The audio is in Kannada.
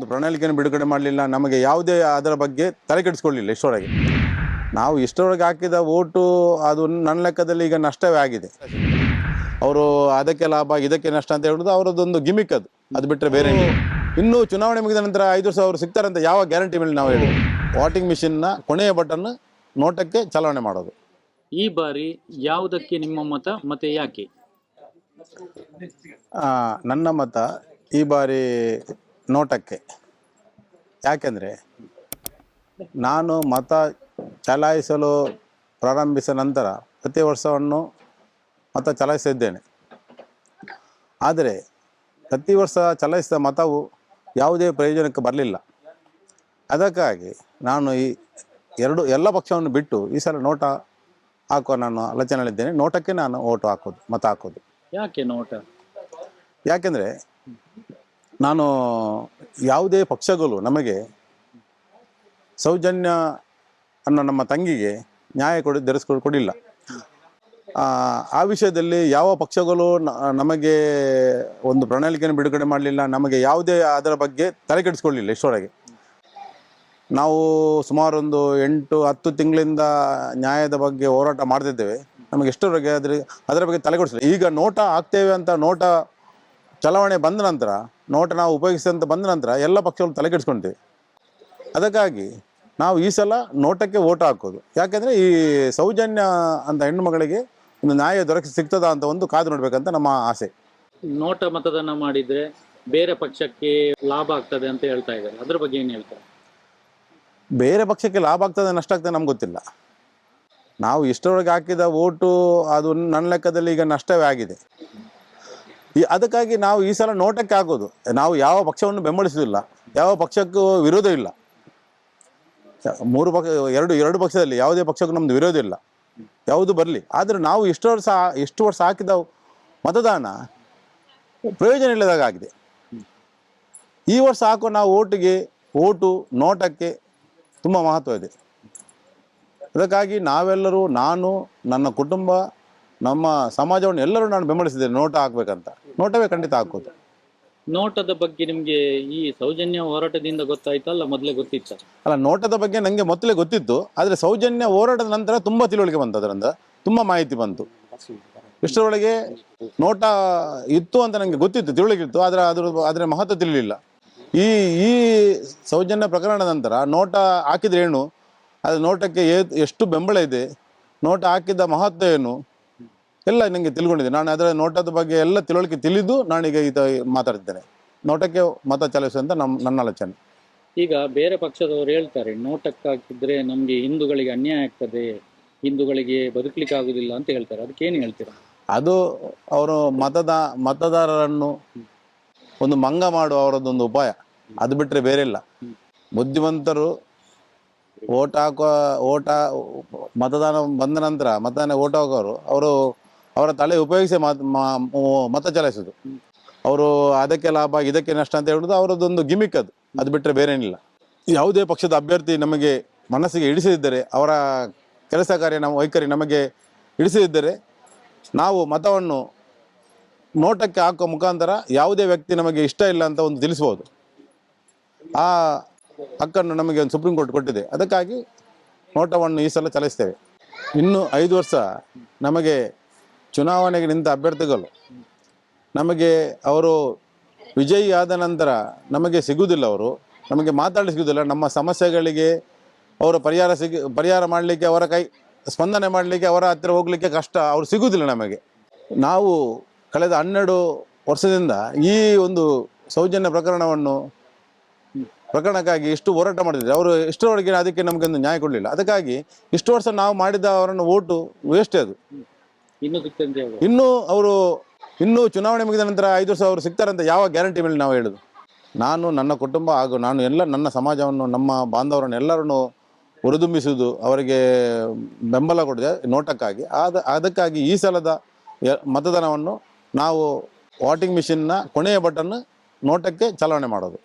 ಒಂದು ಪ್ರಣಾಳಿಕೆಯನ್ನು ಬಿಡುಗಡೆ ಮಾಡಲಿಲ್ಲ ನಮಗೆ ಯಾವುದೇ ಅದರ ಬಗ್ಗೆ ತಲೆ ಕೆಡಿಸ್ಕೊಳ್ಳಿಲ್ಲ ಇಷ್ಟರವರೆಗೆ ನಾವು ಇಷ್ಟರವರೆಗೆ ಹಾಕಿದ ಓಟು ಅದು ನನ್ನ ಲೆಕ್ಕದಲ್ಲಿ ಈಗ ನಷ್ಟವೇ ಆಗಿದೆ. ಅವರು ಅದಕ್ಕೆ ಲಾಭ ಇದಕ್ಕೆ ನಷ್ಟ ಅಂತ ಹೇಳೋದು ಅವರದೊಂದು ಗಿಮಿಕ್ ಅದು. ಅದು ಬಿಟ್ಟರೆ ಬೇರೆ ಇನ್ನೂ ಚುನಾವಣೆ ಮುಗಿದ ನಂತರ ಐದು ವರ್ಷ ಅವರು ಸಿಗ್ತಾರಂತ ಯಾವ ಗ್ಯಾರಂಟಿ ಮೇಲೆ ನಾವು ಹೇಳಿ ವಾಟಿಂಗ್ ಮಿಷಿನ್ನ ಕೊನೆಯ ಬಟನ್ ನೋಟಕ್ಕೆ ಚಲಾವಣೆ ಮಾಡೋದು. ಈ ಬಾರಿ ಯಾವುದಕ್ಕೆ ನಿಮ್ಮ ಮತ ಮತ್ತೆ ಯಾಕೆ? ಆ, ನನ್ನ ಮತ ಈ ಬಾರಿ ನೋಟಕ್ಕೆ. ಯಾಕೆಂದರೆ ನಾನು ಮತ ಚಲಾಯಿಸಲು ಪ್ರಾರಂಭಿಸಿದ ನಂತರ ಪ್ರತಿ ವರ್ಷವನ್ನು ಮತ ಚಲಾಯಿಸಿದ್ದೇನೆ. ಆದರೆ ಪ್ರತಿ ವರ್ಷ ಚಲಾಯಿಸಿದ ಮತವು ಯಾವುದೇ ಪ್ರಯೋಜನಕ್ಕೆ ಬರಲಿಲ್ಲ. ಅದಕ್ಕಾಗಿ ನಾನು ಈ ಎರಡು ಎಲ್ಲ ಪಕ್ಷವನ್ನು ಬಿಟ್ಟು ಈ ಸಲ ನೋಟ ಹಾಕುವ ನಾನು ಆಲೋಚನೆಯಲ್ಲಿದ್ದೇನೆ. ನೋಟಕ್ಕೆ ನಾನು ಓಟು ಹಾಕೋದು ಮತ ಹಾಕೋದು. ಯಾಕೆ ನೋಟ? ಯಾಕೆಂದರೆ ನಾನು ಯಾವುದೇ ಪಕ್ಷಗಳು ನಮಗೆ ಸೌಜನ್ಯ ಅನ್ನೋ ನಮ್ಮ ತಂಗಿಗೆ ನ್ಯಾಯ ಕೊಡಿ ಧರಿಸ್ಕೊಡ್ ಕೊಡಿಲ್ಲ. ಆ, ವಿಷಯದಲ್ಲಿ ಯಾವ ಪಕ್ಷಗಳು ನಮಗೆ ಒಂದು ಪ್ರಣಾಳಿಕೆಯನ್ನು ಬಿಡುಗಡೆ ಮಾಡಲಿಲ್ಲ ನಮಗೆ ಯಾವುದೇ ಅದರ ಬಗ್ಗೆ ತಲೆ ಕೆಡಿಸ್ಕೊಳ್ಳಿಲ್ಲ ಇಷ್ಟೊಳಗೆ ನಾವು ಸುಮಾರೊಂದು ಎಂಟು ಹತ್ತು ತಿಂಗಳಿಂದ ನ್ಯಾಯದ ಬಗ್ಗೆ ಹೋರಾಟ ಮಾಡ್ತಿದ್ದೇವೆ. ನಮಗೆ ಎಷ್ಟರವರೆಗೆ ಅದ್ರ ಅದರ ಬಗ್ಗೆ ತಲೆ ಕೆಡಿಸಿಲ್ಲ. ಈಗ ನೋಟ ಆಗ್ತೇವೆ ಅಂತ ನೋಟ ಚಲಾವಣೆ ಬಂದ ನಂತರ ನೋಟ ನಾವು ಉಪಯೋಗಿಸಿದಂತ ಬಂದ ನಂತರ ಎಲ್ಲ ಪಕ್ಷಗಳು ತಲೆ ಕೆಡಿಸ್ಕೊಂತೀವಿ ಅದಕ್ಕಾಗಿ ನಾವು ಈ ಸಲ ನೋಟಕ್ಕೆ ಓಟ್ ಹಾಕೋದು. ಯಾಕೆಂದರೆ ಈ ಸೌಜನ್ಯ ಅಂತ ಹೆಣ್ಣು ಮಗಳಿಗೆ ಒಂದು ನ್ಯಾಯ ದೊರಕಿ ಸಿಗ್ತದ ಅಂತ ಒಂದು ಕಾದು ನೋಡ್ಬೇಕಂತ ನಮ್ಮ ಆಸೆ. ನೋಟ ಮತದಾನ ಮಾಡಿದ್ರೆ ಬೇರೆ ಪಕ್ಷಕ್ಕೆ ಲಾಭ ಆಗ್ತದೆ ಅಂತ ಹೇಳ್ತಾ ಇದ್ದಾರೆ. ಅದ್ರ ಬಗ್ಗೆ ಏನು ಹೇಳ್ತಾರೆ? ಬೇರೆ ಪಕ್ಷಕ್ಕೆ ಲಾಭ ಆಗ್ತದೆ ನಷ್ಟ ಆಗ್ತದೆ ನಮ್ಗೆ ಗೊತ್ತಿಲ್ಲ. ನಾವು ಇಷ್ಟರವರೆಗೆ ಹಾಕಿದ ಓಟು ಅದು ನನ್ನ ಲೆಕ್ಕದಲ್ಲಿ ಈಗ ನಷ್ಟವೇ ಆಗಿದೆ. ಈ ಅದಕ್ಕಾಗಿ ನಾವು ಈ ಸಲ ನೋಟಕ್ಕೆ ಹಾಕೋದು. ನಾವು ಯಾವ ಪಕ್ಷವನ್ನು ಬೆಂಬಲಿಸುವುದಿಲ್ಲ, ಯಾವ ಪಕ್ಷಕ್ಕೂ ವಿರೋಧ ಇಲ್ಲ. ಮೂರು ಪಕ್ಷ, ಎರಡು ಎರಡು ಪಕ್ಷದಲ್ಲಿ ಯಾವುದೇ ಪಕ್ಷಕ್ಕೂ ನಮ್ದು ವಿರೋಧ ಇಲ್ಲ. ಯಾವುದು ಬರಲಿ. ಆದರೆ ನಾವು ಎಷ್ಟು ವರ್ಷ ಎಷ್ಟು ವರ್ಷ ಹಾಕಿದ ಮತದಾನ ಪ್ರಯೋಜನ ಇಲ್ಲದಾಗ ಆಗಿದೆ. ಈ ವರ್ಷ ಹಾಕೋ ನಾವು ಓಟಿಗೆ, ಓಟು ನೋಟಕ್ಕೆ ತುಂಬ ಮಹತ್ವ ಇದೆ. ಅದಕ್ಕಾಗಿ ನಾವೆಲ್ಲರೂ, ನಾನು, ನನ್ನ ಕುಟುಂಬ ನಮ್ಮ ಸಮಾಜವನ್ನು ಎಲ್ಲರೂ ನಾನು ಬೆಂಬಲಿಸಿದ್ದೇನೆ. ನೋಟ ಹಾಕ್ಬೇಕಂತ. ನೋಟವೇ ಖಂಡಿತ ಹಾಕೋದು. ನೋಟದ ಬಗ್ಗೆ ನಿಮ್ಗೆ ಈ ಸೌಜನ್ಯ ಹೋರಾಟದಿಂದ ಗೊತ್ತಾಯ್ತಲ್ಲ ಮೊದಲೇ ಗೊತ್ತಿತ್ತು? ಅಲ್ಲ ನೋಟದ ಬಗ್ಗೆ ನನಗೆ ಮೊದಲೇ ಗೊತ್ತಿತ್ತು. ಆದರೆ ಸೌಜನ್ಯ ಹೋರಾಟದ ನಂತರ ತುಂಬ ತಿಳುವಳಿಕೆ ಬಂತು ಅದರಿಂದ. ತುಂಬ ಮಾಹಿತಿ ಬಂತು. ಇಷ್ಟರೊಳಗೆ ನೋಟ ಇತ್ತು ಅಂತ ನನಗೆ ಗೊತ್ತಿತ್ತು ತಿಳುವಳಿಕೆ ಇತ್ತು. ಆದರೆ ಅದ್ರ ಅದರ ಮಹತ್ವ ತಿಳಿಲಿಲ್ಲ. ಈ ಈ ಸೌಜನ್ಯ ಪ್ರಕರಣದ ನಂತರ ನೋಟ ಹಾಕಿದ್ರೆ ಏನು? ಅದು ನೋಟಕ್ಕೆ ಎಷ್ಟು ಬೆಂಬಲ ಇದೆ? ನೋಟ ಹಾಕಿದ ಮಹತ್ವ ಏನು? ಎಲ್ಲ ನನಗೆ ತಿಳ್ಕೊಂಡಿದ್ದೆ ನಾನು ಅದರ ನೋಟದ ಬಗ್ಗೆ ಎಲ್ಲ ತಿಳುವಳಿಕೆ ತಿಳಿದು ನಾನೀಗ ಇದು ಮಾತಾಡ್ತಿದ್ದೇನೆ. ನೋಟಕ್ಕೆ ಮತ ಚಲಿಸುವಂತ ನಮ್ಮ ನನ್ನ ಆಲೋಚನೆ. ಈಗ ಬೇರೆ ಪಕ್ಷದವರು ಹೇಳ್ತಾರೆ ನೋಟಕ್ಕೆ ಹಾಕಿದ್ರೆ ನಮ್ಗೆ ಹಿಂದೂಗಳಿಗೆ ಅನ್ಯಾಯ ಆಗ್ತದೆ ಹಿಂದೂಗಳಿಗೆ ಬದುಕಲಿಕ್ಕೆ ಆಗುದಿಲ್ಲ ಅಂತ ಹೇಳ್ತಾರೆ. ಅದಕ್ಕೆ ಏನು ಹೇಳ್ತೀರಾ? ಅದು ಅವರು ಮತದ ಮತದಾರರನ್ನು ಒಂದು ಮಂಗ ಮಾಡುವ ಅವರದೊಂದು ಉಪಾಯ. ಅದು ಬಿಟ್ಟರೆ ಬೇರೆ ಇಲ್ಲ. ಬುದ್ಧಿವಂತರು ಓಟ್ ಹಾಕುವ ಓಟ ಮತದಾನ ಬಂದ ನಂತರ ಮತದಾನ ಓಟ್ ಹಾಕೋರು ಅವರು ಅವರ ತಲೆ ಉಪಯೋಗಿಸಿ ಮತ ಚಲಾಯಿಸೋದು ಅವರು ಅದಕ್ಕೆ ಲಾಭ, ಇದಕ್ಕೆ ನಷ್ಟ ಅಂತ ಹೇಳೋದು ಅವರದೊಂದು ಗಿಮಿಕ್ ಅದು. ಅದು ಬಿಟ್ಟರೆ ಬೇರೇನಿಲ್ಲ. ಯಾವುದೇ ಪಕ್ಷದ ಅಭ್ಯರ್ಥಿ ನಮಗೆ ಮನಸ್ಸಿಗೆ ಹಿಡಿಸದಿದ್ದರೆ ಅವರ ಕೆಲಸ ಕಾರ್ಯ ನಮ್ಮ ವೈಖರಿ ನಮಗೆ ಹಿಡಿಸದಿದ್ದರೆ ನಾವು ಮತವನ್ನು ನೋಟಕ್ಕೆ ಹಾಕುವ ಮುಖಾಂತರ ಯಾವುದೇ ವ್ಯಕ್ತಿ ನಮಗೆ ಇಷ್ಟ ಇಲ್ಲ ಅಂತ ಒಂದು ತಿಳಿಸ್ಬೋದು. ಆ ಹಕ್ಕನ್ನು ನಮಗೆ ಒಂದು ಸುಪ್ರೀಂ ಕೋರ್ಟ್ ಕೊಟ್ಟಿದೆ. ಅದಕ್ಕಾಗಿ ನೋಟವನ್ನು ಈ ಸಲ ಚಲಿಸ್ತೇವೆ ಇನ್ನು ಐದು ವರ್ಷ ನಮಗೆ ಚುನಾವಣೆಗೆ ನಿಂತ ಅಭ್ಯರ್ಥಿಗಳು. ನಮಗೆ ಅವರು ವಿಜಯಿ ಆದ ನಂತರ ನಮಗೆ ಸಿಗುವುದಿಲ್ಲ ಅವರು. ನಮಗೆ ಮಾತಾಡಿ ಸಿಗುವುದಿಲ್ಲ ನಮ್ಮ ಸಮಸ್ಯೆಗಳಿಗೆ ಅವರು ಪರಿಹಾರ ಸಿಗ, ಪರಿಹಾರ ಮಾಡಲಿಕ್ಕೆ ಅವರ ಕೈ, ಸ್ಪಂದನೆ ಮಾಡಲಿಕ್ಕೆ ಅವರ ಹತ್ತಿರ ಹೋಗಲಿಕ್ಕೆ ಕಷ್ಟ. ಅವರು ಸಿಗುವುದಿಲ್ಲ ನಮಗೆ. ನಾವು ಕಳೆದ ಹನ್ನೆರಡು ವರ್ಷದಿಂದ ಈ ಒಂದು ಸೌಜನ್ಯ ಪ್ರಕರಣವನ್ನು ಪ್ರಕರಣಕ್ಕಾಗಿ ಇಷ್ಟು ಹೋರಾಟ ಮಾಡಿದ್ದಾರೆ. ಅವರು ಇಷ್ಟರವರೆಗೆ ಅದಕ್ಕೆ ನಮಗೆ ಒಂದು ನ್ಯಾಯ ಕೊಡಲಿಲ್ಲ. ಅದಕ್ಕಾಗಿ ಇಷ್ಟು ವರ್ಷ ನಾವು ಮಾಡಿದ ಅವರನ್ನು ಓಟು ವೇಸ್ಟ್ ಅದು. ಇನ್ನು ಅವರು, ಇನ್ನೂ ಚುನಾವಣೆ ಮುಗಿದ ನಂತರ ಐದು ವರ್ಷ ಅವರು ಸಿಗ್ತಾರಂತ ಯಾವ ಗ್ಯಾರಂಟಿ ಮೇಲೆ ನಾವು ಹೇಳುದು? ನಾನು, ನನ್ನ ಕುಟುಂಬ ಹಾಗೂ ನಾನು ಎಲ್ಲ ನನ್ನ ಸಮಾಜವನ್ನು, ನಮ್ಮ ಬಾಂಧವರನ್ನು ಎಲ್ಲರನ್ನು ಹುರಿದುಂಬಿಸುವುದು ಅವರಿಗೆ ಬೆಂಬಲ ಕೊಡಿದೆ ನೋಟಕ್ಕಾಗಿ. ಆದ, ಅದಕ್ಕಾಗಿ ಈ ಸಲದ ಮತದಾನವನ್ನು ನಾವು ವಾಟಿಂಗ್ ಮಿಷಿನ್ನ ಕೊನೆಯ ಬಟನ್ ನೋಟಕ್ಕೆ ಚಲಾವಣೆ ಮಾಡೋದು.